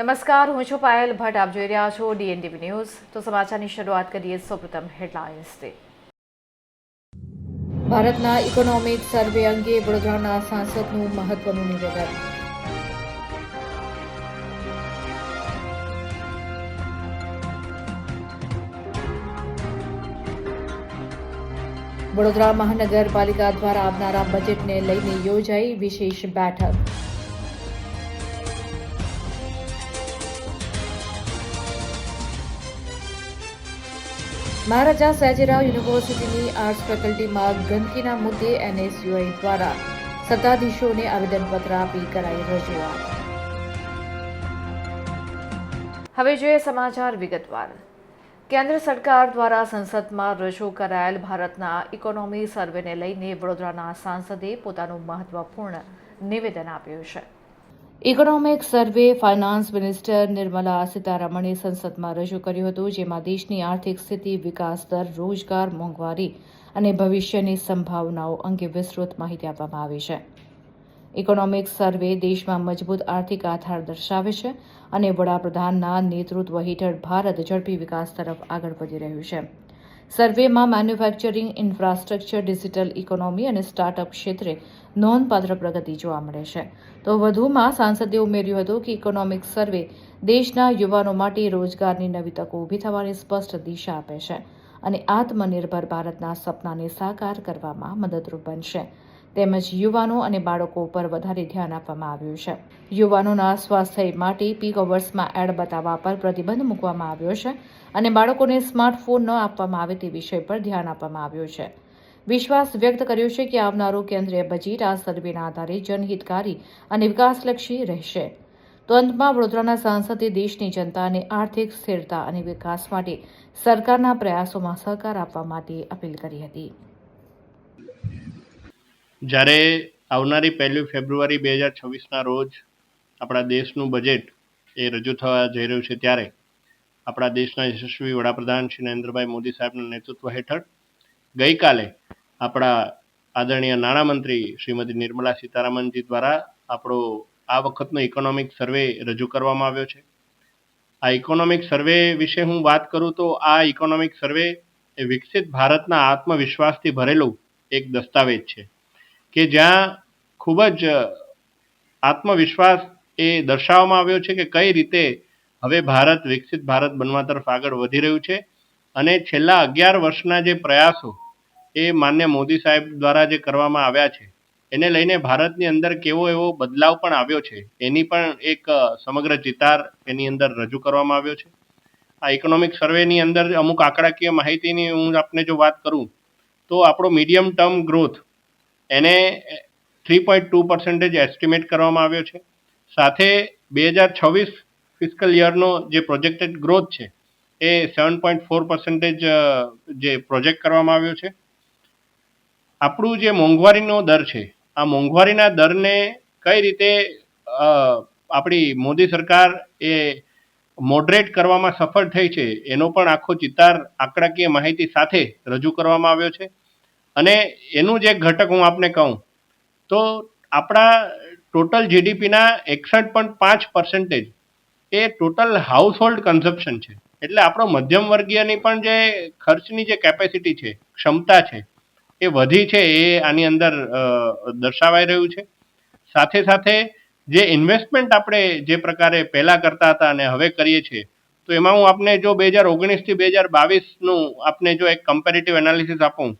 નમસ્કાર, હું છું પાયલ ભટ્ટ. આપ જોઈ રહ્યા છો ડીએનટીવી ન્યૂઝ. તો સમાચારની શરૂઆત કરીએ સૌપ્રથમ હેડલાઇન્સથી ભારતના ઇકોનોમિક સર્વે અંગે વડોદરાના સાંસદનું મહત્વનું નિવેદન. વડોદરા મહાનગરપાલિકા દ્વારા આવનારા બજેટને લઈને યોજાઈ વિશેષ બેઠક. મહારાજા સયાજીરાવ યુનિવર્સિટીની આર્ટ્સ ફેકલ્ટીમાં ગંદકીના મુદ્દે એનએસયુઆઈ દ્વારા સત્તાધીશોને આવેદનપત્ર આપી કરાઈ રજૂઆત. હવે જોઈએ સમાચાર વિગતવાર. કેન્દ્ર સરકાર દ્વારા સંસદમાં રજૂ કરાયેલ ભારતના ઇકોનોમી સર્વેને લઈને વડોદરાના સાંસદે પોતાનું મહત્વપૂર્ણ નિવેદન આપ્યું છે. Economic survey finance minister Nirmala સીતારમણે સંસદમાં રજૂ કર્યું હતું, જેમાં દેશની આર્થિક સ્થિતિ, વિકાસ દર, રોજગાર, મોંઘવારી અને ભવિષ્યની સંભાવનાઓ અંગે વિસ્તૃત માહિતી આપવામાં આવી છે. ઇકોનોમિક સર્વે દેશમાં મજબૂત આર્થિક આધાર દર્શાવે છે અને વડાપ્રધાનના નેતૃત્વ હેઠળ ભારત ઝડપી વિકાસ તરફ આગળ વધી રહ્યું છે. સર્વેમાં મેન્યુફેક્ચરિંગ, ઇન્ફ્રાસ્ટ્રક્ચર, ડિજિટલ ઇકોનોમી અને સ્ટાર્ટઅપ ક્ષેત્રે નોંધપાત્ર પ્રગતિ જોવા મળે છે. તો વધુમાં સાંસદે ઉમેર્યું હતું કે ઇકોનોમિક સર્વે દેશના યુવાનો માટે રોજગારની નવી તકો ઊભી થવાની સ્પષ્ટ દિશા આપે છે અને આત્મનિર્ભર ભારતના સપનાને સાકાર કરવામાં મદદરૂપ બનશે. તેમજ યુવાનો અને બાળકો પર વધારે ધ્યાન આપવામાં આવ્યું છે. યુવાનોના સ્વાસ્થ્ય માટે પીક અવર્સમાં એડ બતાવવા પર પ્રતિબંધ મૂકવામાં આવ્યો છે અને બાળકોને સ્માર્ટફોન ન આપવામાં આવે તે વિષય પર ધ્યાન આપવામાં આવ્યું છે. વિશ્વાસ વ્યક્ત કર્યો છે કે આવનારું કેન્દ્રીય બજેટ આ સર્વેના આધારે જનહિતકારી અને વિકાસલક્ષી રહેશે. તો અંતમાં વડોદરાના સાંસદે દેશની જનતાને આર્થિક સ્થિરતા અને વિકાસ માટે સરકારના પ્રયાસોમાં સહકાર આપવા માટે અપીલ કરી હતી. જ્યારે આવનારી પહેલી ફેબ્રુઆરી બે હજાર છવ્વીસના રોજ આપણા દેશનું બજેટ એ રજૂ થવા જઈ રહ્યું છે ત્યારે આપણા દેશના યશસ્વી વડાપ્રધાન શ્રી નરેન્દ્રભાઈ મોદી સાહેબના નેતૃત્વ હેઠળ ગઈકાલે આપણા આદરણીય નાણામંત્રી શ્રીમતી નિર્મલા સીતારામનજી દ્વારા આપણો આ વખતનો ઇકોનોમિક સર્વે રજૂ કરવામાં આવ્યો છે. આ ઇકોનોમિક સર્વે વિશે હું વાત કરું તો આ ઇકોનોમિક સર્વે એ વિકસિત ભારતના આત્મવિશ્વાસથી ભરેલું એક દસ્તાવેજ છે. કે જ્યાં ખૂબ જ આત્મવિશ્વાસ એ દર્શાવવામાં આવ્યો છે કે કઈ રીતે હવે ભારત, વિકસિત ભારત બનવા તરફ આગળ વધી રહ્યું છે. અને છેલ્લા અગિયાર વર્ષના જે પ્રયાસો એ માન્ય મોદી સાહેબ દ્વારા જે કરવામાં આવ્યા છે, એને લઈને ભારતની અંદર કેવો એવો બદલાવ પણ આવ્યો છે, એની પણ એક સમગ્ર ચિતાર એની અંદર રજૂ કરવામાં આવ્યો છે. આ ઇકોનોમિક સર્વેની અંદર અમુક આંકડાકીય માહિતીની હું આપને જો વાત કરું, તો આપણો મીડિયમ ટર્મ ગ્રોથ એને three point two percentage estimate કરવામાં આવ્યો છે. સાથે બે હજાર છવ્વીસ ફિસ્કલ યરનો જે પ્રોજેક્ટેડ ગ્રોથ છે, એ સેવન પોઈન્ટ ફોર પર્સન્ટેજ જે પ્રોજેક્ટ કરવામાં આવ્યો છે. આપણું જે મોંઘવારીનો દર છે, આ મોંઘવારીના દરને કઈ રીતે આપણી મોદી સરકાર એ મોડરેટ કરવામાં સફળ થઈ છે, એનો પણ આખો ચિતાર આંકડાકીય માહિતી સાથે રજૂ કરવામાં આવ્યો છે. અને એનું જ ઘટક હું આપને કહું, તો આપણા ટોટલ જીડીપીના એકસઠ પોઈન્ટ પાંચ પર્સન્ટેજ એ ટોટલ હાઉસ હોલ્ડ કન્ઝપ્શન છે. એટલે આપણો મધ્યમ વર્ગીયની પણ જે ખર્ચની જે કેપેસિટી છે, ક્ષમતા છે, એ વધી છે, એ આની અંદર દર્શાવાઈ રહ્યું છે. સાથે સાથે જે ઇન્વેસ્ટમેન્ટ આપણે જે પ્રકારે પહેલાં કરતા હતા અને હવે કરીએ છીએ, તો એમાં હું આપને જો બે હજાર ઓગણીસથી બે હજાર બાવીસનું આપને જો એક કમ્પેરેટિવ એનાલિસિસ આપું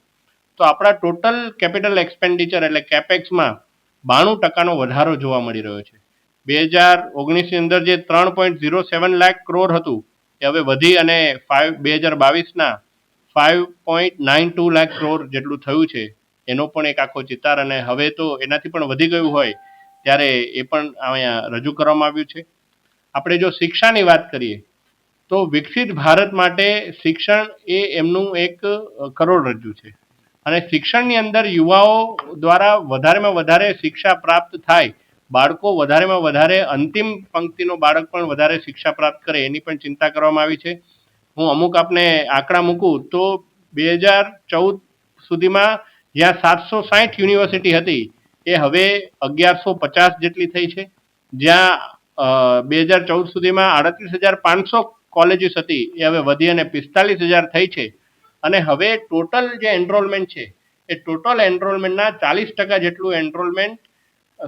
તો આપણા ટોટલ કેપિટલ એક્સપેન્ડિચર એટલે કેપેક્સમાં બાણું ટકાનો વધારો જોવા મળી રહ્યો છે. બે હજાર ઓગણીસની અંદર જે ત્રણ point zero seven lakh crore હતું, એ હવે વધી અને ફાઇવ બે હજાર બાવીસના five point nine two lakh crore જેટલું થયું છે. એનો પણ એક આખો ચિતાર અને હવે તો એનાથી પણ વધી ગયું હોય ત્યારે એ પણ અહીંયા રજૂ કરવામાં આવ્યું છે. આપણે જો શિક્ષાની વાત કરીએ, તો વિકસિત ભારત માટે શિક્ષણ એ એમનું એક કરોડરજ્જુ છે. અને શિક્ષણની અંદર યુવાઓ દ્વારા વધારેમાં વધારે શિક્ષા પ્રાપ્ત થાય, બાળકો વધારેમાં વધારે અંતિમ પંક્તિનો બાળક પણ વધારે શિક્ષા પ્રાપ્ત કરે એની પણ ચિંતા કરવામાં આવી છે. હું અમુક આપને આંકડા મૂકું તો બે હજાર ચૌદ સુધીમાં જ્યાં સાતસો સાઠ યુનિવર્સિટી હતી, એ હવે અગિયારસો પચાસ જેટલી થઈ છે. જ્યાં બે હજાર ચૌદ સુધીમાં આડત્રીસ હજાર પાંચસો કોલેજીસ હતી, એ હવે વધી અને પિસ્તાલીસ હજાર થઈ છે. અને હવે ટોટલ જે એનરોલમેન્ટ છે, એ ટોટલ એનરોલમેન્ટના ચાલીસ ટકા જેટલું એનરોલમેન્ટ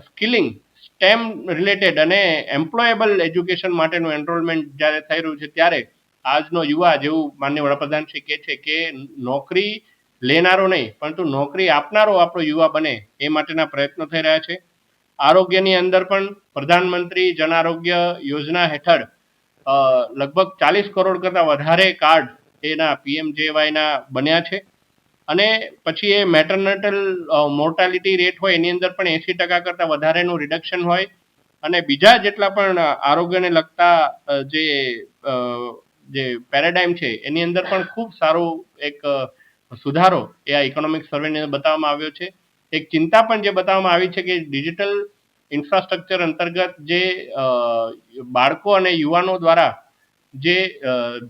સ્કિલિંગ સ્ટેમ રિલેટેડ અને એમ્પ્લોયેબલ એજ્યુકેશન માટેનું એનરોલમેન્ટ જ્યારે થઈ રહ્યું છે ત્યારે આજનો યુવા જેવું માન્ય વડાપ્રધાન શ્રી કહે છે કે નોકરી લેનારો નહીં, પરંતુ નોકરી આપનારો આપણો યુવા બને એ માટેના પ્રયત્નો થઈ રહ્યા છે. આરોગ્યની અંદર પણ પ્રધાનમંત્રી જન આરોગ્ય યોજના હેઠળ લગભગ ચાલીસ કરોડ કરતાં વધારે કાર્ડ એના પીએમજેવાયના બન્યા છે. અને પછી એ મેટરનેટલ મોર્ટાલિટી રેટ હોય એની અંદર પણ એંસી ટકા કરતાં વધારેનું રિડક્શન હોય. અને બીજા જેટલા પણ આરોગ્યને લગતા જે જે પેરાડાઇમ છે, એની અંદર પણ ખૂબ સારો એક સુધારો એ આ ઇકોનોમિક સર્વેની અંદર બતાવવામાં આવ્યો છે. એક ચિંતા પણ જે બતાવવામાં આવી છે કે ડિજિટલ ઇન્ફ્રાસ્ટ્રક્ચર અંતર્ગત જે બાળકો અને યુવાનો દ્વારા જે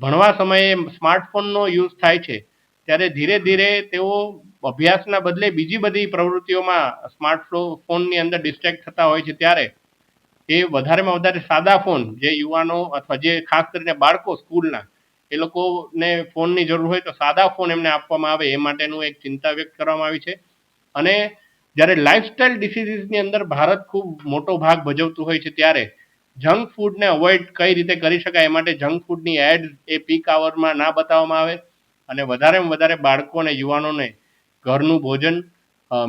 ભણવા સમયે સ્માર્ટફોનનો યુઝ થાય છે, ત્યારે ધીરે ધીરે તેઓ અભ્યાસના બદલે બીજી બધી પ્રવૃત્તિઓમાં સ્માર્ટ ફોનની અંદર ડિસ્ટ્રેક્ટ થતા હોય છે ત્યારે એ વધારેમાં વધારે સાદા ફોન, જે યુવાનો અથવા જે ખાસ કરીને બાળકો સ્કૂલના, એ લોકોને ફોનની જરૂર હોય તો સાદા ફોન એમને આપવામાં આવે, એ માટેનું એક ચિંતા વ્યક્ત કરવામાં આવી છે. અને જ્યારે લાઇફસ્ટાઇલ ડિસીઝીસની અંદર ભારત ખૂબ મોટો ભાગ ભજવતું હોય છે ત્યારે જંક ફૂડને અવોઇડ કઈ રીતે કરી શકાય એ માટે જંક ફૂડની એડ એ પીક આવરમાં ના બતાવવામાં આવે અને વધારેમાં વધારે બાળકો અને યુવાનોને ઘરનું ભોજન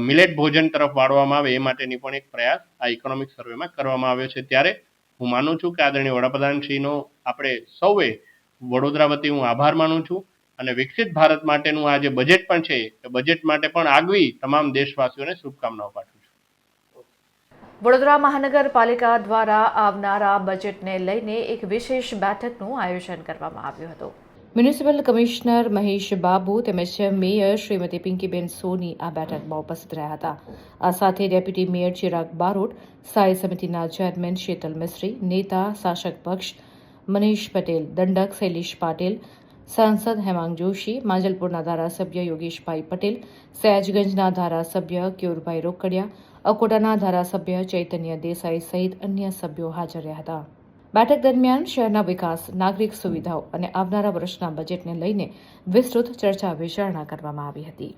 મિલેટ ભોજન તરફ વાળવામાં આવે એ માટેની પણ એક પ્રયાસ આ ઇકોનોમિક સર્વેમાં કરવામાં આવ્યો છે. ત્યારે હું માનું છું કે આદરણીય વડાપ્રધાનશ્રીનો આપણે સૌએ વડોદરા વતી હું આભાર માનું છું અને વિકસિત ભારત માટેનું આ જે બજેટ પણ છે એ બજેટ માટે પણ આગવી તમામ દેશવાસીઓને શુભકામનાઓ પાઠવું વડોદરા મહાનગરપાલિકા દ્વારા આવનારા બજેટને લઈને એક વિશેષ બેઠકનું આયોજન કરવામાં આવ્યું હતું. મ્યુનિસિપલ કમિશનર મહેશ બાબુ તેમજ મેયર શ્રીમતી પિંકીબેન સોની આ બેઠકમાં ઉપસ્થિત રહ્યા હતા. આ સાથે ડેપ્યુટી મેયર ચિરાગ બારોટ, સ્થાયી સમિતિના ચેરમેન શીતલ મિસ્ત્રી, નેતા, શાસક પક્ષ મનીષ પટેલ, દંડક શૈલેષ પાટીલ, સાંસદ હેમાંગ જોશી, માંજલપુરના ધારાસભ્ય યોગેશભાઈ પટેલ, સયાજગંજના ધારાસભ્ય કેયુરભાઈ રોકડિયા અકોટાના ધારાસભ્ય ચૈતન્ય દેસાઈ સહિત અન્ય સભ્યો હાજર રહ્યા હતા. બેઠક દરમિયાન શહેરના વિકાસ, નાગરિક સુવિધાઓ અને આવનારા વર્ષના બજેટને લઈને વિસ્તૃત ચર્ચા વિચારણા કરવામાં આવી હતી.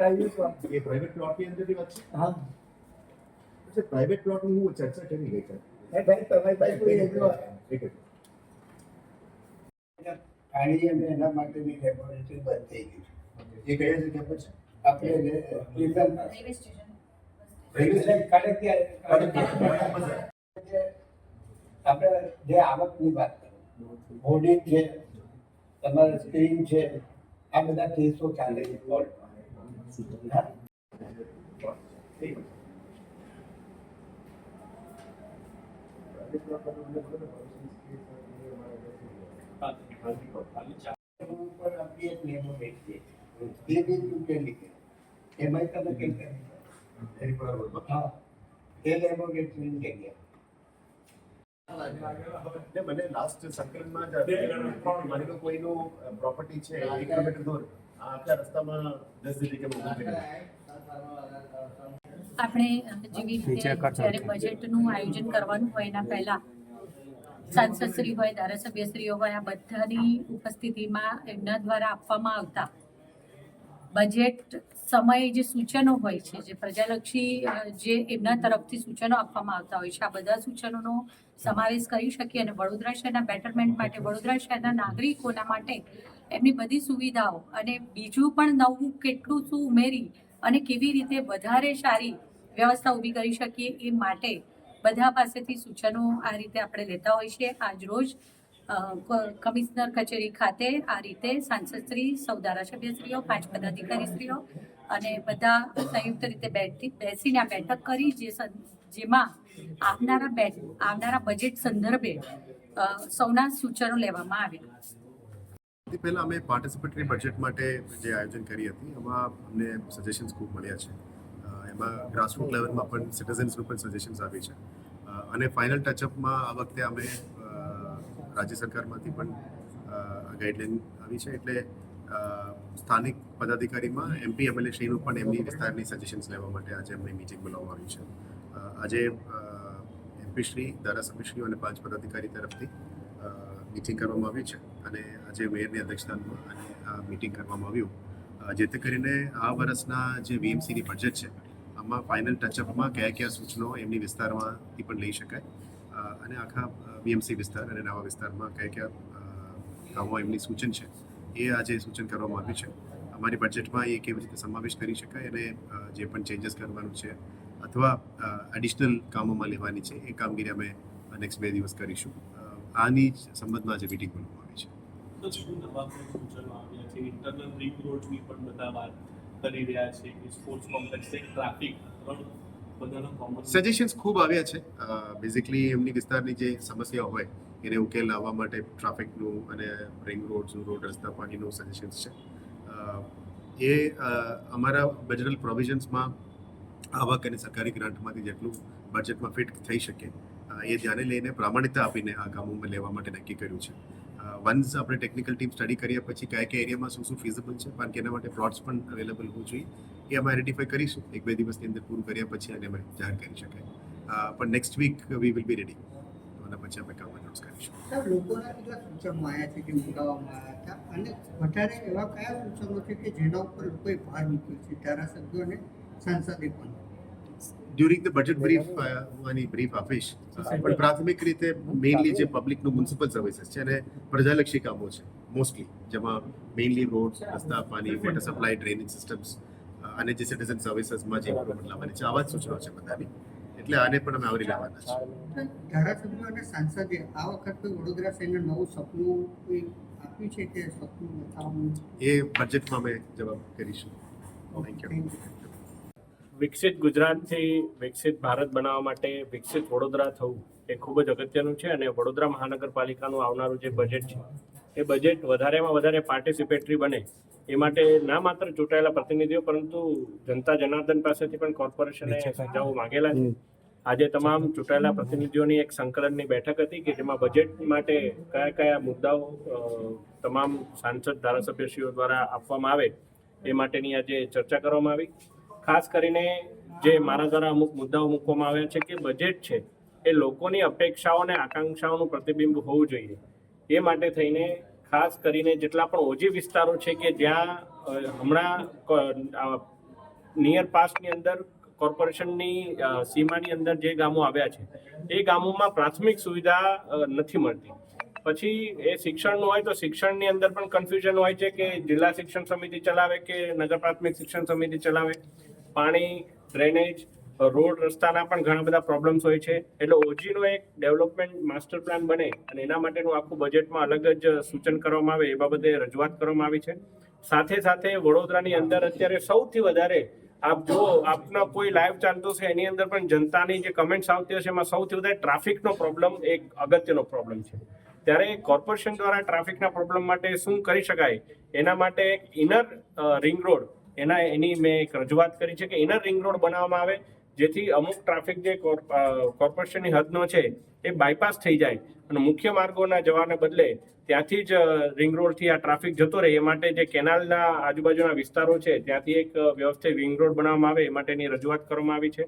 પ્રાઇવેટ પ્લોટ એ પ્રાઇવેટ પ્લોટની અંદરની વાત છે? હા. અચ્છા પ્રાઇવેટ પ્લોટની હું ચર્ચા કરી ગઈ છે. એ ભાઈ તમારી પાસે કોઈ એટલો પાણી અને એના માટેની લેબોરેટરી બંધ થઈ ગઈ એ કયા જગ્યા પર છે? આપણે રેલવે સ્ટેશન. જે આપણે જે આવકની વાત કરો હોર્ડિંગ છે તમારા સ્ક્રીન છે આ બધા કેસો ચાલે છે. મને લાસ્ટ સંકલનમાં જ મારી કોઈનું પ્રોપર્ટી છે એક કિલોમીટર દૂર. આખા રસ્તામાં દસ આપણે જેવી રીતે જ્યારે બજેટનું આયોજન કરવાનું હોય એના પહેલા સાંસદશ્રી હોય ધારાસભ્યશ્રીઓ હોય આ બધાની ઉપસ્થિતિમાં એમના દ્વારા આપવામાં આવતા બજેટ સમયે જે સૂચનો હોય છે જે પ્રજાલક્ષી જે એમના તરફથી સૂચનો આપવામાં આવતા હોય છે આ બધા સૂચનોનો સમાવેશ કરી શકીએ અને વડોદરા શહેરના બેટરમેન્ટ માટે વડોદરા શહેરના નાગરિકોના માટે એમની બધી સુવિધાઓ અને બીજું પણ નવું કેટલું શું ઉમેરી અને કેવી રીતે વધારે સારી વ્યવસ્થા ઊભી કરી શકીએ એ માટે બધા પાસેથી સૂચનો આ રીતે આપણે લેતા હોઈએ છીએ આજ રોજ કમિશનર કચેરી ખાતે આ રીતે સાંસદશ્રી સૌ ધારાસભ્યશ્રીઓ, પાંચ પદાધિકારીશ્રીઓ અને બધા સંયુક્ત રીતે બેઠી, બેસીને આ બેઠક કરી જે જેમાં આવનારા બે આવનારા બજેટ સંદર્ભે સૌના સૂચનો લેવામાં આવ્યા. સૌથી પહેલાં અમે પાર્ટિસિપેટરી બજેટ માટે જે આયોજન કરી હતી, એમાં અમને સજેશન્સ ખૂબ મળ્યા છે. એમાં ગ્રાસરૂટ લેવલમાં પણ સિટીઝન્સનું પણ સજેશન્સ આવી છે. અને ફાઇનલ ટચઅપમાં આ વખતે અમે રાજ્ય સરકારમાંથી પણ ગાઈડલાઈન આવી છે એટલે સ્થાનિક પદાધિકારીમાં એમપી એમએલએ શ્રીનું પણ એમની વિસ્તારની સજેશન્સ લેવા માટે આજે એમની મિટિંગ બોલાવવામાં આવી છે. આજે એમપી શ્રી ધારાસભ્યશ્રીઓ અને પાંચ પદાધિકારી તરફથી મિટિંગ કરવામાં આવી છે અને આજે મેયરની અધ્યક્ષતામાં અને આ મિટિંગ કરવામાં આવ્યું. જેથી કરીને આ વર્ષના જે વીએમસીની બજેટ છે, આમાં ફાઇનલ ટચઅપમાં કયા કયા સૂચનો એમની વિસ્તારમાંથી પણ લઈ શકાય. અને આખા વીએમસી વિસ્તાર અને નવા વિસ્તારમાં કયા કયા કામો એમની સૂચન છે, એ આજે સૂચન કરવામાં આવ્યું છે. અમારી બજેટમાં એ કેવી રીતે સમાવેશ કરી શકાય અને જે પણ ચેન્જીસ કરવાનું છે અથવા એડિશનલ કામોમાં લેવાની છે, એ કામગીરી અમે નેક્સ્ટ બે દિવસ કરીશું. આની જ સંબંધમાં જે મિટિંગ બોલવામાં આવી છે. રોડની સજેશન્સ ખૂબ આવ્યા છે. બેઝિકલી એમની વિસ્તારની જે સમસ્યા હોય એને ઉકેલ લાવવા માટે ટ્રાફિકનું અને રિંગ રોડ્સનું રોડ રસ્તા પાણીનું સજેશન્સ છે. એ અમારા બજરલ પ્રોવિઝન્સમાં આવક અને સરકારી ગ્રાન્ટમાંથી જેટલું બજેટમાં ફિટ થઈ શકે એ ધ્યાને લઈને પ્રામાણિકતા આપીને આ કામોમાં લેવા માટે નક્કી કર્યું છે. વન્સ આપણે ટેકનિકલ ટીમ સ્ટડી કર્યા પછી કયા કયા એરિયામાં શું શું ફિઝિબલ છે, કારણ કે એના માટે પ્લોટ્સ પણ અવેલેબલ હોવું જોઈએ. એ અમે આઈડેન્ટિફાઈ કરીશું. એક બે દિવસની અંદર પૂરું કર્યા પછી અને અમે જાહેર કરી શકાય. પણ next week we will be ready પછી અમે કામ અનાઉન્સ કરીશું. લોકોના કેટલા સૂચનો આવ્યા છે કે મુકાવવામાં આવ્યા હતા? અને વધારે એવા કયા સૂચનો છે કે જેના ઉપર લોકોએ ભાર મૂક્યો છે? ધારાસભ્યો અને સાંસદે પણ. ડ્યુરિંગ ધ બજેટ બ્રીફ હું આની બ્રીફ આપીશ. પણ પ્રાથમિક રીતે મેઇનલી જે પબ્લિકનું મ્યુનિસિપલ સર્વિસીસ છે અને પ્રજાલક્ષી કામો છે મોસ્ટલી જેમાં મેઇનલી રોડ રસ્તા પાણી વોટર સપ્લાય ડ્રેનેજ સિસ્ટમ્સ અને જે સિટીઝન સર્વિસીસમાં જે ઇમ્પ્રુવમેન્ટ લાવવાની છે આવા જ સૂચનો છે બધાની. એટલે આને પણ અમે આવરી લેવાના છે ધારાસભ્યો અને સાંસદે આ વખત વડોદરા શહેરને નવું સપનું આપ્યું છે કે સપનું બતાવવાનું એ બજેટમાં અમે જવાબ કરીશું. Thank you Thank you. વિકસિત ગુજરાતથી વિકસિત ભારત બનાવવા માટે વિકસિત વડોદરા થવું એ ખૂબ જ અગત્યનું છે અને વડોદરા મહાનગરપાલિકાનું આવનારું જે બજેટ છે એ બજેટ વધારેમાં વધારે પાર્ટિસિપેટરી બને. એ માટે ના માત્ર ચૂંટાયેલા પ્રતિનિધિઓ પરંતુ જનતા જનાર્દન પાસેથી પણ કોર્પોરેશને સુઝાવો માંગેલા છે. આજે તમામ ચૂંટાયેલા પ્રતિનિધિઓની એક સંકલનની બેઠક હતી કે જેમાં બજેટ માટે કયા કયા મુદ્દાઓ તમામ સાંસદ ધારાસભ્યશ્રીઓ દ્વારા આપવામાં આવે એ માટેની આજે ચર્ચા કરવામાં આવી. ખાસ કરીને જે મારા દ્વારા અમુક મુદ્દાઓ મૂકવામાં આવ્યા છે કે બજેટ છે, એ લોકોની અપેક્ષાઓ અને આકાંક્ષાઓનું પ્રતિબિંબ હોવું જોઈએ. એ માટે થઈને ખાસ કરીને જેટલા પણ ઓજી વિસ્તારો છે કે જ્યાં હમણાં નિયર પાસ્ટની અંદર કોર્પોરેશનની સીમાની અંદર જે ગામો આવ્યા છે, એ ગામોમાં પ્રાથમિક સુવિધા નથી મળતી. પછી એ શિક્ષણનું હોય તો શિક્ષણની અંદર પણ કન્ફ્યુઝન હોય છે કે જિલ્લા શિક્ષણ સમિતિ ચલાવે કે નગર પ્રાથમિક શિક્ષણ સમિતિ ચલાવે. પાણી ડ્રેનેજ રોડ રસ્તાના પણ ઘણા બધા પ્રોબ્લેમ્સ હોય છે. એટલે ઓજીનો એક ડેવલપમેન્ટ માસ્ટર પ્લાન બને અને એના માટેનું આખું બજેટમાં અલગ જ સૂચન કરવામાં આવે એ બાબતે રજૂઆત કરવામાં આવી છે. સાથે સાથે વડોદરાની અંદર અત્યારે સૌથી વધારે આપ જો આપના કોઈ લાઈવ ચાલતો છે, એની અંદર પણ જનતાની જે કમેન્ટ્સ આવતી હશે એમાં સૌથી વધારે ટ્રાફિકનો પ્રોબ્લેમ એક અગત્યનો પ્રોબ્લેમ છે. ત્યારે કોર્પોરેશન દ્વારા ટ્રાફિકના પ્રોબ્લેમ માટે શું કરી શકાય? એના માટે એક ઇનર રિંગ રોડ એના એની મેં એક રજૂઆત કરી છે કે ઇનર રિંગ રોડ બનાવવામાં આવે, જેથી અમુક ટ્રાફિક જે કોર્પ- કોર્પોરેશનની હદનો છે, એ બાયપાસ થઈ જાય. અને મુખ્ય માર્ગોના જવાને બદલે ત્યાંથી જ રિંગ રોડથી આ ટ્રાફિક જતો રહે. એ માટે જે કેનાલના આજુબાજુના વિસ્તારો છે, ત્યાંથી એક વ્યવસ્થિત રિંગ રોડ બનાવવામાં આવે. એ માટેની રજૂઆત કરવામાં આવી છે.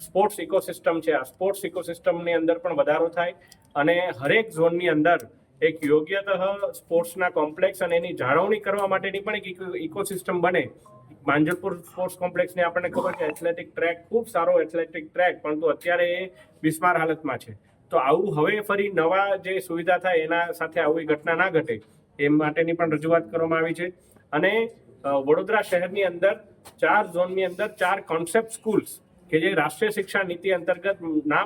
સ્પોર્ટ્સ ઇકોસિસ્ટમ છે. આ સ્પોર્ટ્સ ઇકોસિસ્ટમની અંદર પણ વધારો થાય અને હરેક ઝોનની અંદર એક યોગ્યતઃ સ્પોર્ટ્સના કોમ્પ્લેક્સ અને એની જાળવણી કરવા માટેની પણ એક ઇકોસિસ્ટમ બને. માંજલપુર સ્પોર્ટ્સ કોમ્પ્લેક્સને આપણને ખબર છે એથ્લેટિક ટ્રેક ખૂબ સારો એથ્લેટિક ટ્રેક પરંતુ અત્યારે એ બિસ્માર હાલતમાં છે. તો આવું હવે ફરી નવા જે સુવિધા થાય એના સાથે આવી ઘટના ના ઘટે, એ માટેની પણ રજૂઆત કરવામાં આવી છે. અને વડોદરા શહેરની અંદર ચાર ઝોનની અંદર ચાર કોન્સેપ્ટ સ્કૂલ્સ કે જે રાષ્ટ્રીય શિક્ષા નીતિ અંતર્ગત ના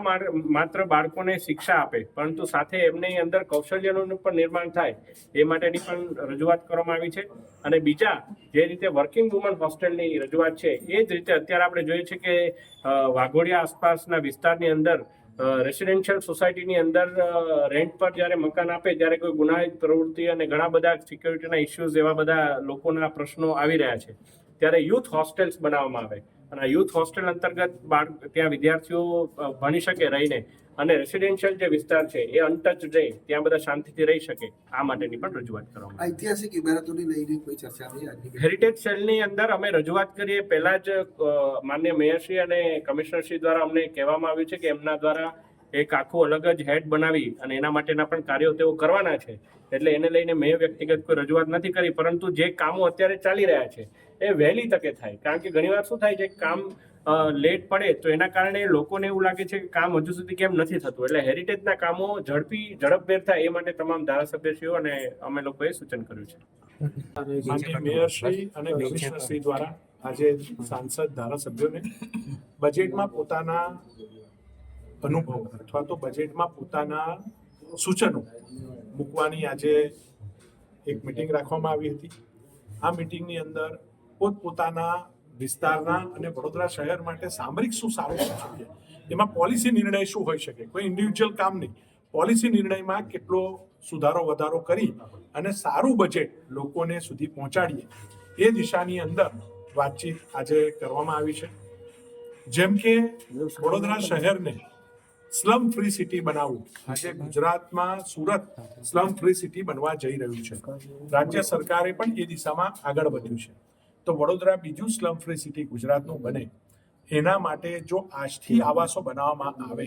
માત્ર બાળકોને શિક્ષા આપે, પરંતુ સાથે એમની અંદર કૌશલ્યનું પણ નિર્માણ થાય, એ માટેની પણ રજૂઆત કરવામાં આવી છે. અને બીજા જે રીતે વર્કિંગ વુમન હોસ્ટેલની રજૂઆત છે, એ જ રીતે અત્યારે આપણે જોઈએ છીએ કે વાઘોડિયા આસપાસના વિસ્તારની અંદર રેસિડેન્શિયલ સોસાયટીની અંદર રેન્ટ પર જ્યારે મકાન આપે, ત્યારે કોઈ ગુનાહિત પ્રવૃત્તિ અને ઘણા બધા સિક્યોરિટીના ઇસ્યુઝ એવા બધા લોકોના પ્રશ્નો આવી રહ્યા છે. ત્યારે યુથ હોસ્ટેલ્સ બનાવવામાં આવે. અને આ યુથ હોસ્ટેલ અંતર્ગત બાળ ત્યાં વિદ્યાર્થીઓ ભણી શકે રહીને અને રેસિડેન્શિયલ જે વિસ્તાર છે એ અનટચ રહે ત્યાં બધા શાંતિથી રહી શકે આ માટેની પણ રજૂઆત કરવામાં ઐતિહાસિક ઇમારતોની લઈને કોઈ ચર્ચા નહીં હેરિટેજ સેલની અંદર અમે રજૂઆત કરીએ. પહેલા જ માન્ય મેયરશ્રી અને કમિશનરશ્રી દ્વારા અમને કહેવામાં આવ્યું છે કે એમના દ્વારા એક આખું અલગ જ હેડ બનાવી અને એના માટેના પણ કાર્યો તેઓ કરવાના છે. એટલે એને લઈને મેં વ્યક્તિગત કોઈ રજૂઆત નથી કરી પરંતુ જે કામો અત્યારે ચાલી રહ્યા છે એ વહેલી તકે થાય. કારણ કે ઘણીવાર શું થાય છે કે કામ લેટ પડે તો એના કારણે લોકોને એવું લાગે છે કે કામ હજુ સુધી કેમ નથી થતું. એટલે હેરિટેજના કામો ઝડપી ઝડપભેર થાય એ માટે તમામ ધારાસભ્યશ્રીઓ અને અમે લોકોએ સૂચન કર્યું છે. મેયરશ્રી અને કમિશનરશ્રી દ્વારા આજે સાંસદ ધારાસભ્યોને બજેટમાં પોતાના અનુભવ અથવા તો બજેટમાં પોતાના સૂચનો મૂકવાની આજે એક મિટિંગ રાખવામાં આવી હતી. આ મિટિંગની અંદર પોતપોતાના વિસ્તારના અને વડોદરા શહેર માટે સામરિક શું સારું શકે એમાં પોલિસી નિર્ણય શું હોઈ શકે? કોઈ ઇન્ડિવિજ્યુઅલ કામ નહીં. પોલિસી નિર્ણયમાં કેટલો સુધારો, વધારો કરી અને સારું બજેટ લોકોને સુધી પહોંચાડીએ. એ દિશાની અંદર વાતચીત આજે કરવામાં આવી છે. જેમ કે વડોદરા શહેરને સ્લમ ફ્રી સિટી બનાવવું. આજે ગુજરાતમાં સુરત સ્લમ ફ્રી સિટી બનવા જઈ રહ્યું છે. રાજ્ય સરકારે પણ એ દિશામાં આગળ વધ્યું છે. તો વડોદરા બીજું સ્લમ ફ્રી સિટી ગુજરાતનું બને. એના માટે જો આજથી આવાસો બનાવવામાં આવે,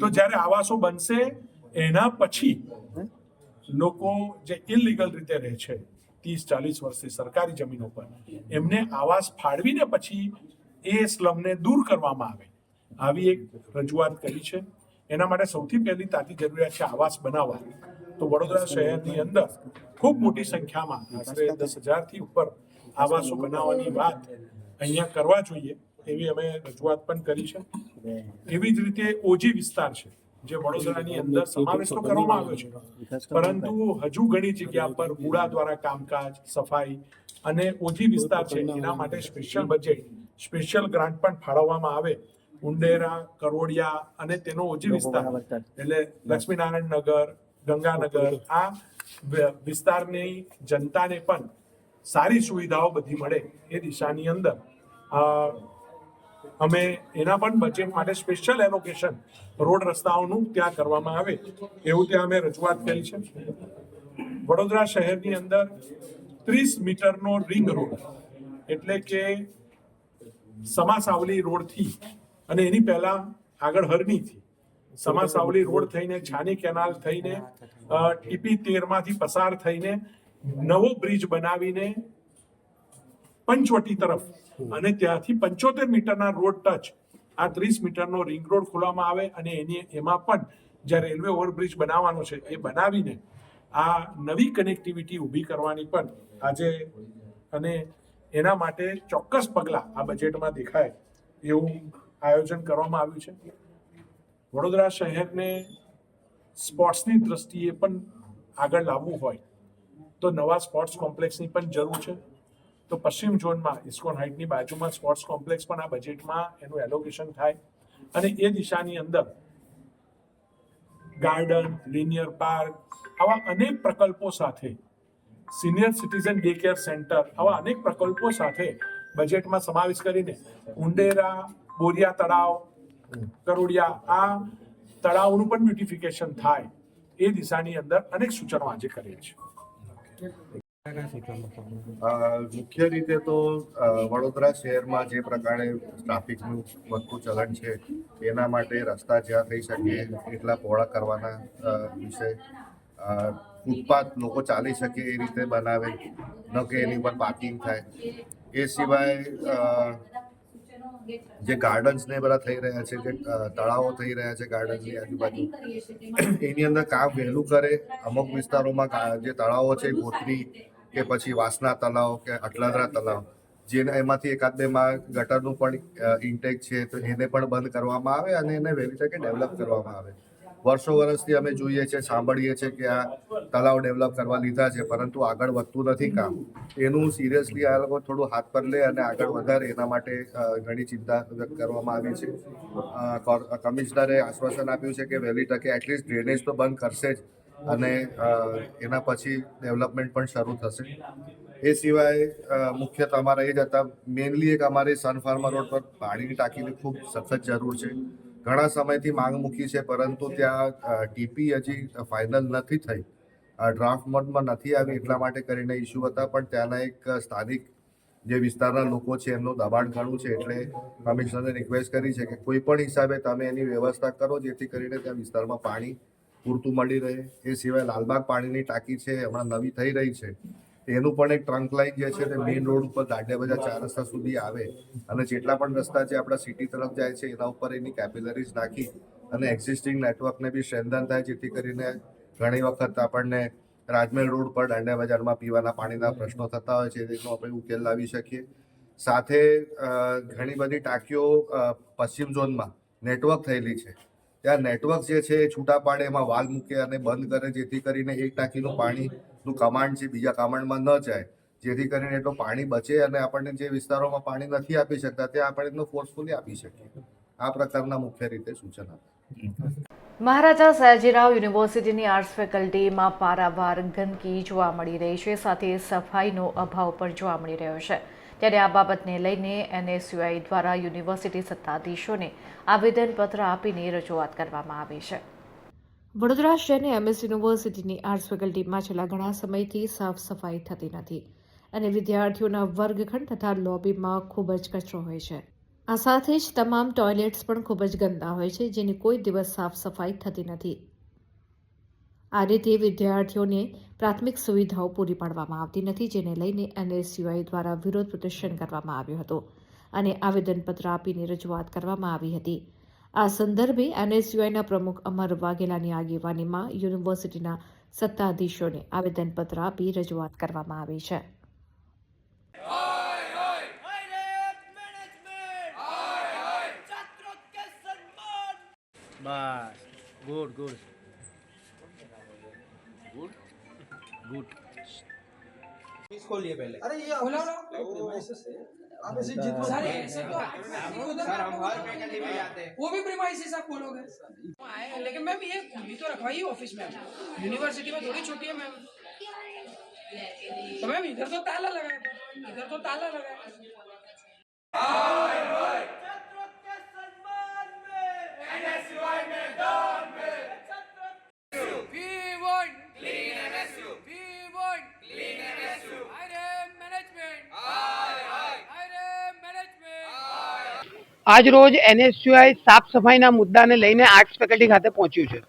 તો જ્યારે આવાસો બનશે, એના પછી લોકો જે ઇલીગલ રીતે રહે છે, ત્રીસ, ચાલીસ વર્ષથી સરકારી જમીનો પર, એમને આવાસ ફાળવીને પછી એ સ્લમને દૂર કરવામાં આવે. આવી એક રજૂઆત કરી છે. એના માટે સૌથી પહેલી તાતી જરૂરિયાત છે આવાસ બનાવવા. તો વડોદરા શહેરની અંદર ખૂબ મોટી સંખ્યામાં આશરે દસ હજારથી ઉપર આવાસો બનાવવાની વાત અહીંયા કરવા જોઈએ એવી અમે રજૂઆત પણ કરી છે. એવી જ રીતે ઓજી વિસ્તાર છે જે વડોદરાની અંદર સમાવેશ તો કરવામાં આવ્યો છે. પરંતુ હજુ ઘણી જગ્યા પર મૂળા દ્વારા કામકાજ સફાઈ અને ઓજી વિસ્તાર છે એના માટે સ્પેશિયલ બજેટ સ્પેશિયલ ગ્રાન્ટ પણ ફાળવવામાં આવે. ઉંડેરા કરોડિયા અને તેનો ઓજી વિસ્તાર. એટલે લક્ષ્મીનારાયણ નગર ગંગાનગર આ વિસ્તારની જનતાને પણ સારી સુવિધાઓ બધી મળે એ દિશાની અંદર. અમે એના પણ બજેટ માટે સ્પેશિયલ એલોકેશન રોડ રસ્તાઓનું ત્યાં કરવામાં આવે એવું ત્યાં અમે રજૂઆત કરી છે. વડોદરા શહેરની અંદર ત્રીસ મીટરનો રિંગ રોડ એટલે કે સમાસાવલી રોડથી અને એની પહેલા આગળ હરણીથી સમાસાવલી રોડ થઈને છાની કેનાલ થઈને ટીપી તેરમાંથી પસાર થઈને નવો બ્રિજ બનાવીને પંચવટી તરફ. અને ત્યાંથી પંચોતેર મીટરના રોડ ટચ. આ ત્રીસ મીટરનો રિંગ રોડ ખોલવામાં આવે અને એની એમાં પણ જે રેલવે ઓવરબ્રિજ બનાવવાનો છે એ બનાવીને આ નવી કનેક્ટિવિટી ઊભી કરવાની પણ આજે અને એના માટે ચોક્કસ પગલાં આ બજેટમાં દેખાય એવું આયોજન કરવામાં આવ્યું છે. વડોદરા શહેરને સ્પોર્ટ્સની દ્રષ્ટિએ પણ આગળ લાવવું હોય તો નવા સ્પોર્ટ્સ કોમ્પ્લેક્સની પણ જરૂર છે. તો પશ્ચિમ ઝોનમાં ઇસ્કોન હાઇટની બાજુમાં સ્પોર્ટ્સ કોમ્પ્લેક્સ પણ આ બજેટમાં એનું એલોકેશન થાય. અને એ દિશાની અંદર ગાર્ડન લિનિયર પાર્ક આવા અનેક પ્રકલ્પો સાથે senior citizen day care centre આવા અનેક પ્રકલ્પો સાથે બજેટમાં સમાવેશ કરીને ઉંડેરા બોરિયા તળાવ કરોડિયા આ તળાવનું પણ બ્યુટિફિકેશન થાય. એ દિશાની અંદર અનેક સૂચનો આજે કરીએ છીએ અ, મુખ્ય રીતે તો વડોદરા શહેરમાં જે પ્રકારે ટ્રાફિકનું વધતું ચલણ છે, એના માટે રસ્તા જ્યાં થઈ શકે એટલા પહોળા કરવાના વિશે ફૂટપાથ લોકો ચાલી શકે એ રીતે બનાવે, ન કે એની પર પાર્કિંગ થાય. એ સિવાય જે ગાર્ડન્સ ને બધા થઈ રહ્યા છે, જે તળાવો થઈ રહ્યા છે ગાર્ડન્સની આજુબાજુ. એની અંદર કામ વહેલું કરે, અમુક વિસ્તારોમાં જે તળાવો છે, ગોત્રી કે પછી વાસના તળાવ કે અટલાદરા તળાવ, જેને એમાંથી એકાદ બેમાં ગટરનું પણ ઇન્ટેક છે, તો એને પણ બંધ કરવામાં આવે અને એને વહેલી તકે ડેવલપ કરવામાં આવે. વર્ષો વર્ષથી અમે જોઈએ છે, સાંભળીએ છીએ કે આ તળાવ ડેવલપ કરવા લીધા છે, પરંતુ આગળ વધતું નથી કામ. એનું સિરિયસલી આ લોકો થોડું હાથ પર લે અને આગળ વધારે એના માટે ઘણી ચિંતા વ્યક્ત કરવામાં આવી છે. કમિશનરે આશ્વાસન આપ્યું છે કે વહેલી તકે એટલીસ્ટ ડ્રેનેજ તો બંધ કરશે જ અને એના પછી ડેવલપમેન્ટ પણ શરૂ થશે. એ સિવાય મુખ્ય તમારા એ જ હતા. મેઇનલી એક અમારે સન ફાર્મર રોડ પર પાણીની ટાંકીની ખૂબ સખત જરૂર છે. ઘણા સમયથી માંગ મૂકી છે, પરંતુ ત્યાં ટીપી હજી ફાઇનલ નથી થઈ. ડ્રાફ્ટ મોડમાં નથી આવી એટલા માટે કરીને ઇસ્યુ હતા, પણ ત્યાંના એક સ્થાનિક જે વિસ્તારના લોકો છે, એમનું દબાણ ઘણું છે, એટલે કમિશનરે રિક્વેસ્ટ કરી છે કે કોઈ પણ હિસાબે તમે એની વ્યવસ્થા કરો, જેથી કરીને ત્યાં વિસ્તારમાં પાણી પૂરતું મળી રહે. એ સિવાય લાલબાગ પાણીની ટાંકી છે, હમણાં નવી થઈ રહી છે. એનું પણ એક ટ્રંક લાઇન જે છે તે મેઇન રોડ ઉપર દાંડિયા બજાર ચાર રસ્તા સુધી આવે અને જેટલા પણ રસ્તા જે આપણા સિટી તરફ જાય છે, એના ઉપર એની કેપિલરીઝ નાખી અને એક્ઝિસ્ટિંગ નેટવર્કને બી સ્ટ્રેન્થન થાય, જેથી કરીને ઘણી વખત આપણને રાજમહેલ રોડ પર દાંડિયા બજારમાં પીવાના પાણીના પ્રશ્નો થતા હોય છે તેનો આપણે ઉકેલ લાવી શકીએ. સાથે ઘણી બધી ટાંકીઓ પશ્ચિમ ઝોનમાં નેટવર્ક થયેલી છે. ત્યાં નેટવર્ક જે છે એ છૂટા પાડે, એમાં વાલ મૂકે અને બંધ કરે, જેથી કરીને એક ટાંકીનું પાણીનું કમાન્ડ છે બીજા કમાન્ડમાં ન જાય. જેથી કરીને એટલું પાણી બચે અને આપણને જે વિસ્તારોમાં પાણી નથી આપી શકતા, ત્યાં આપણે એનું ફોર્સફુલી આપી શકીએ. આ પ્રકારના મુખ્ય રીતે સૂચન. આપે મહારાજા સયાજીરાવ યુનિવર્સિટીની આર્ટ્સ ફેકલ્ટીમાં પારાવાર ગંદકી જોવા મળી રહી છે, સાથે સફાઈનો અભાવ પણ જોવા મળી રહ્યો છે. ત્યારે આ બાબતને લઈને એનએસયુઆઈ દ્વારા યુનિવર્સિટી સત્તાધીશોને આવેદનપત્ર આપીને રજૂઆત કરવામાં આવી છે. વડોદરા શહેરની એમએસ યુનિવર્સિટીની આર્ટ્સ ફેકલ્ટીમાં છેલ્લા ઘણા સમયથી સાફ સફાઈ થતી નથી અને વિદ્યાર્થીઓના વર્ગખંડ તથા લોબીમાં ખૂબ જ કચરો હોય છે. આ સાથે જ તમામ ટોયલેટ્સ પણ ખૂબ જ ગંદા હોય છે, જેની કોઈ દિવસ સાફ સફાઈ થતી નથી. આ રીતે વિદ્યાર્થીઓને પ્રાથમિક સુવિધાઓ પૂરી પાડવામાં આવતી નથી, જેને લઈને એનએસયુઆઈ દ્વારા વિરોધ પ્રદર્શન કરવામાં આવ્યું હતું અને આવેદનપત્ર આપીને રજૂઆત કરવામાં આવી હતી. આ સંદર્ભે એનએસયુઆઈના પ્રમુખ અમર વાઘેલાની આગેવાનીમાં યુનિવર્સિટીના સત્તાધીશોને આવેદનપત્ર આપી રજૂઆત કરવામાં આવી છે. બસ. Good good. इसको लिए पहले। अरे ये खोलो आप ऐसे जिद सर ऐसे तो सर हम हर फैकल्टी में जाते हैं। वो भी प्रीमाइसिस आप खोलोगे आए लेकिन मैम ये खुली तो रखवाई ऑफ़िस में। यूनिवर्सिटी में थोड़ी छुट्टी है मैम। तो मैम इधर तो ताला लगा है इधर तो ताला लगा management. આજ રોજ એનએસયુઆઈ સાફ સફાઈના મુદ્દાને લઈને આર્ટ્સ ફેકલ્ટી ખાતે પહોંચ્યું છે.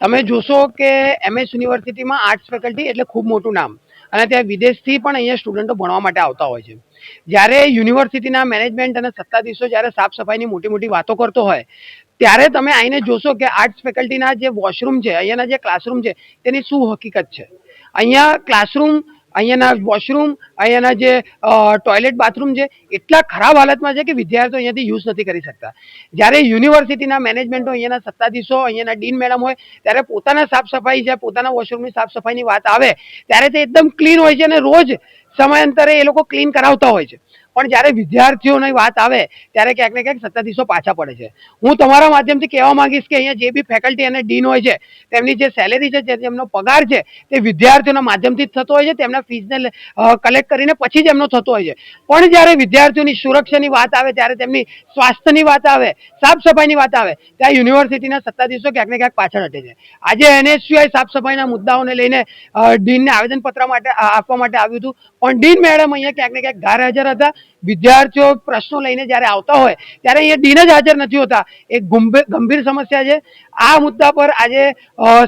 તમે જોશો કે એમએસ યુનિવર્સિટીમાં આર્ટ્સ ફેકલ્ટી એટલે ખૂબ મોટું નામ. અને ત્યાં વિદેશથી પણ અહીંયા સ્ટુડન્ટો ભણવા માટે આવતા હોય છે. જ્યારે યુનિવર્સિટીના મેનેજમેન્ટ અને સત્તાધીશો જ્યારે સાફ સફાઈની મોટી મોટી વાતો કરતો હોય, ત્યારે તમે આવીને જોશો કે આર્ટ્સ ફેકલ્ટીના જે વોશરૂમ છે, અહીંયાના જે ક્લાસરૂમ છે, તેની શું હકીકત છે. અહીંયા ક્લાસરૂમ અહીંયાના વોશરૂમ અહીંયાના જે ટોયલેટ બાથરૂમ છે, એટલા ખરાબ હાલતમાં છે કે વિદ્યાર્થીઓ અહીંયાથી યુઝ નથી કરી શકતા. જ્યારે યુનિવર્સિટીના મેનેજમેન્ટો અહીંયાના સત્તાધીશો, અહીંયાના ડીન મેડમ હોય, ત્યારે પોતાના સાફ સફાઈ છે, પોતાના વોશરૂમની સાફ સફાઈની વાત આવે, ત્યારે તે એકદમ ક્લીન હોય છે અને રોજ સમયાંતરે એ લોકો ક્લીન કરાવતા હોય છે. પણ જ્યારે વિદ્યાર્થીઓની વાત આવે, ત્યારે ક્યાંક ને ક્યાંક સત્તાધીશો પાછા પડે છે. હું તમારા માધ્યમથી કહેવા માંગીશ કે અહીંયા જે બી ફેકલ્ટી અને ડીન હોય છે, તેમની જે સેલેરી છે, જે તેમનો પગાર છે, તે વિદ્યાર્થીઓના માધ્યમથી જ થતો હોય છે. તેમના ફીઝને કલેક્ટ કરીને પછી જ એમનો થતો હોય છે. પણ જ્યારે વિદ્યાર્થીઓની સુરક્ષાની વાત આવે, ત્યારે તેમની સ્વાસ્થ્યની વાત આવે સાફ સફાઈની વાત આવે, ત્યાં યુનિવર્સિટીના સત્તાધીશો ક્યાંક ને ક્યાંક પાછળ હટે છે. આજે એનએસયુઆઈ સાફ સફાઈના મુદ્દાઓને લઈને ડીનને આવેદનપત્ર માટે, આપવા માટે આવ્યું હતું. પણ ડીન મેડમ અહીંયા ક્યાંક ને ક્યાંક ગેરહાજર હતા. વિદ્યાર્થીઓ પ્રશ્નો લઈને જ્યારે આવતા હોય, ત્યારે અહીંયા ડીન જ હાજર નથી હોતા. એ ગંભીર સમસ્યા છે. આ મુદ્દા પર આજે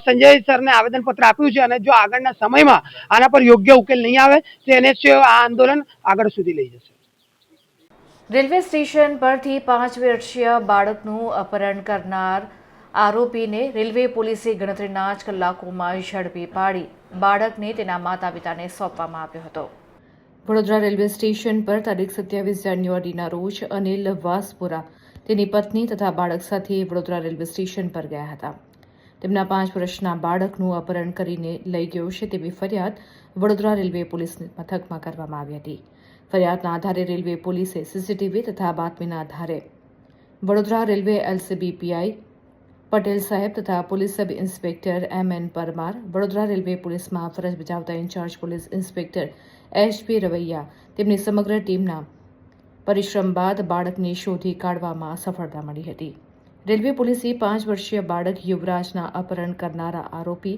સંજય સરને આવેદનપત્ર આપ્યું છે અને જો આગળના સમયમાં આના પર યોગ્ય ઉકેલ નહીં આવે, તો એનએસયુઆઈ આ આંદોલન આગળ સુધી લઈ જશે. રેલવે સ્ટેશન પરથી પાંચ વર્ષીય બાળકનું અપહરણ કરનાર આરોપીને રેલવે પોલીસે ગણતરીના જ કલાકોમાં ઝડપી પાડી. બાળકને તેના માતા પિતાને સોંપવામાં આવ્યો હતો. વડોદરા રેલવે સ્ટેશન પર તારીખ સત્યાવીસ જાન્યુઆરીના રોજ અનિલ વાસપુરા, તેની પત્ની તથા બાળક સાથે વડોદરા રેલવે સ્ટેશન પર ગયા હતા. તેમના પાંચ વર્ષના બાળકનું અપહરણ કરીને લઈ ગયો છે તેવી ફરિયાદ વડોદરા રેલવે પોલીસ મથકમાં કરવામાં આવી હતી. ફરિયાદના આધારે રેલવે પોલીસે સીસીટીવી તથા બાતમીના આધારે Vadodara railway LCB PI Patel સાહેબ તથા police sub inspector M N Parmar Vadodara railway પોલીસમાં ફરજ બજાવતા in-charge police inspector H P Ravaiya તેમની સમગ્ર ટીમના પરિશ્રમ બાદ બાળકને શોધી કાઢવામાં સફળતા મળી હતી. રેલવે પોલીસે પાંચ વર્ષીય બાળક યુવરાજના અપહરણ કરનારા આરોપી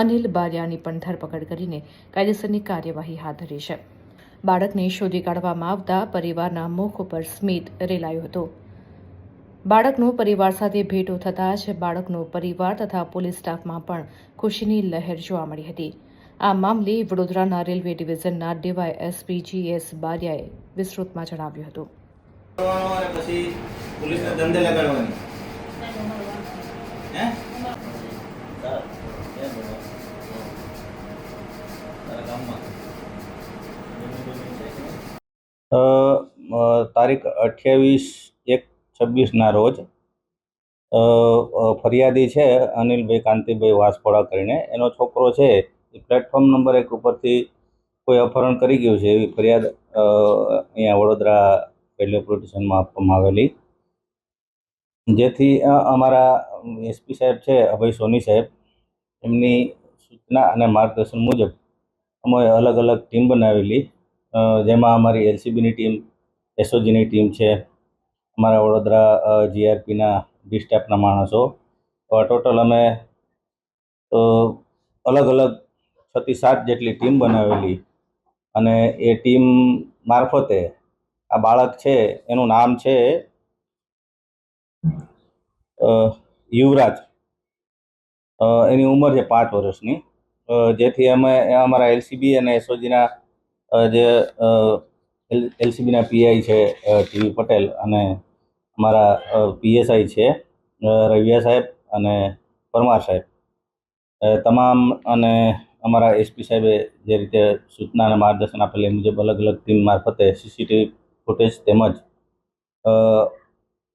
અનિલ બારિયાની પણ ધરપકડ કરીને કાયદેસરની કાર્યવાહી હાથ ધરી છે. બાળકને શોધી કાઢવામાં આવતા પરિવારના મુખ ઉપર સ્મિત રેલાયો હતો. બાળકનો પરિવાર સાથે ભેટો થતાં જ બાળકનો પરિવાર તથા પોલીસ સ્ટાફમાં પણ ખુશીની લહેર જોવા મળી હતી. આ મામલે વડોદરાના રેલવે ડિવિઝનના ડીવાય એસપી જીએસ બારિયાએ વિસ્તૃતમાં જણાવ્યું હતું. પછી પોલીસને ધંધે લગાડવાની. હે? તારીખ અઠ્યાવીસ એક છવ્વીસના રોજ ફરિયાદી છે અનિલભાઈ કાંતિભાઈ વાસપોડા કરીને. એનો છોકરો છે એ પ્લેટફોર્મ નંબર એક ઉપરથી કોઈ અપહરણ કરી ગયું છે એવી ફરિયાદ અહીંયા વડોદરા રેલવે પોલીસમાં આપવામાં આવેલી. જેથી અમારા એસપી સાહેબ છે, અભય સોની સાહેબ, એમની સૂચના અને માર્ગદર્શન મુજબ અમે અલગ અલગ ટીમ બનાવેલી. જેમાં અમારી એલસીબીની ટીમ, એસઓજીની ટીમ છે, અમારા વડોદરા જીઆરપીના ડિસ્ટાફના માણસો. ટોટલ અમે અલગ અલગ છથી સાત જેટલી ટીમ બનાવેલી અને એ ટીમ મારફતે આ બાળક છે, એનું નામ છે યુવરાજ. એની ઉંમર છે પાંચ વર્ષની. જેથી અમે, અમારા એલસીબી અને એસઓજીના જે એલસીબીના પીઆઈ છે ટીવી પટેલ અને અમારા પીએસઆઈ છે રવિયા સાહેબ અને પરમાર સાહેબ. તમામ અને અમારા એસપી સાહેબે જે રીતે સૂચના અને માર્ગદર્શન આપેલ એ મુજબ અલગ અલગ ટીમ મારફતે સીસીટીવી ફૂટેજ તેમજ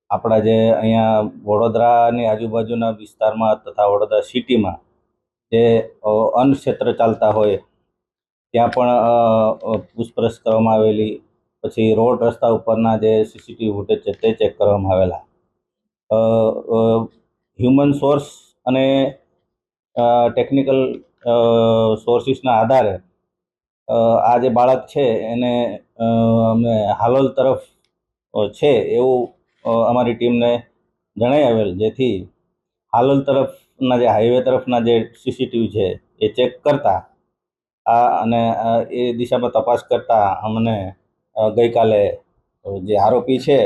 આપણા જે અહીંયા વડોદરાની આજુબાજુના વિસ્તારમાં તથા વડોદરા સિટીમાં જે અન્ન ક્ષેત્ર ચાલતા હોય, ત્યાં પણ પૂછપરછ કરવામાં આવેલી, પછી રોડ રસ્તા ઉપરના જે સીસીટીવી ફૂટેજ છે તે ચેક કરવામાં આવેલા. હ્યુમન સોર્સ અને ટેકનિકલ સોર્સિસના આધારે આ જે બાળક છે એને અમે હાલોલ તરફ છે એવું અમારી ટીમને જણાઈ આવેલ. જેથી હાલોલ તરફના જે હાઈવે તરફના જે સીસીટીવી છે એ ચેક કરતા, આ અને એ દિશામાં તપાસ કરતા અમને ગઈકાલે જે આરોપી છે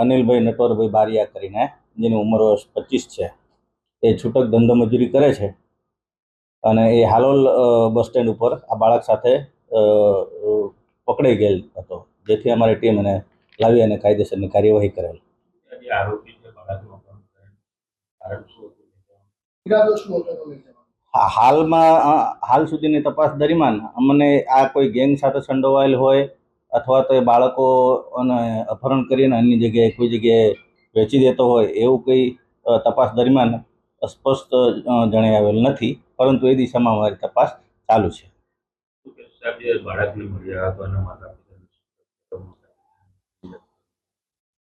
અનિલભાઈ નટવરભાઈ બારિયા કરીને, જેની ઉંમર વર્ષ પચીસ છે, એ છૂટક ધંધો મજૂરી કરે છે. અને એ હાલોલ બસ સ્ટેન્ડ ઉપર આ બાળક સાથે પકડાઈ ગયેલ હતો. જેથી અમારી ટીમ એને લાવી અને કાયદેસરની કાર્યવાહી કરેલ. હા હાલમાં હાલ સુધીની તપાસ દરમિયાન અમને આ કોઈ ગેંગ સાથે સંડોવાયેલ હોય અથવા તો એ બાળકો અને અપહરણ કરીને અન્ય જગ્યાએ કોઈ જગ્યાએ વેચી દેતો હોય એવું કંઈ તપાસ દરમિયાન સ્પષ્ટ આવેલ નથી, પરંતુ એ દિશામાં અમારી તપાસ ચાલુ છે.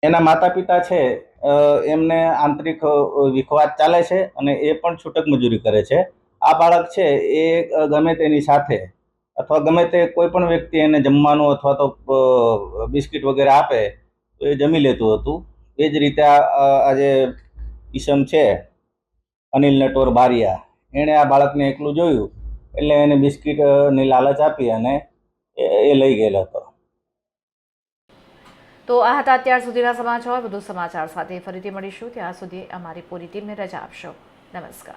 એના માતા પિતા છે એમને આંતરિક વિખવાદ ચાલે છે અને એ પણ છૂટક મજૂરી કરે છે. આ બાળક છે, એ ગમે તેની સાથે અથવા ગમે તે કોઈ પણ વ્યક્તિ એને જમવાનું અથવા તો બિસ્કિટ વગેરે આપે તો એ જમી લેતું હતું. એ જ રીતે આ જે ઈસમ છે અનિલ નટવર બારિયા. એણે આ બાળકને એકલું જોયું એટલે એને બિસ્કિટની લાલચ આપી અને એ લઈ ગયેલો હતો. તો આ હતા અત્યાર સુધીના સમાચાર. વધુ સમાચાર સાથે ફરીથી મળીશું. ત્યાં સુધી અમારી પૂરી ટીમને રજા આપશો. નમસ્કાર.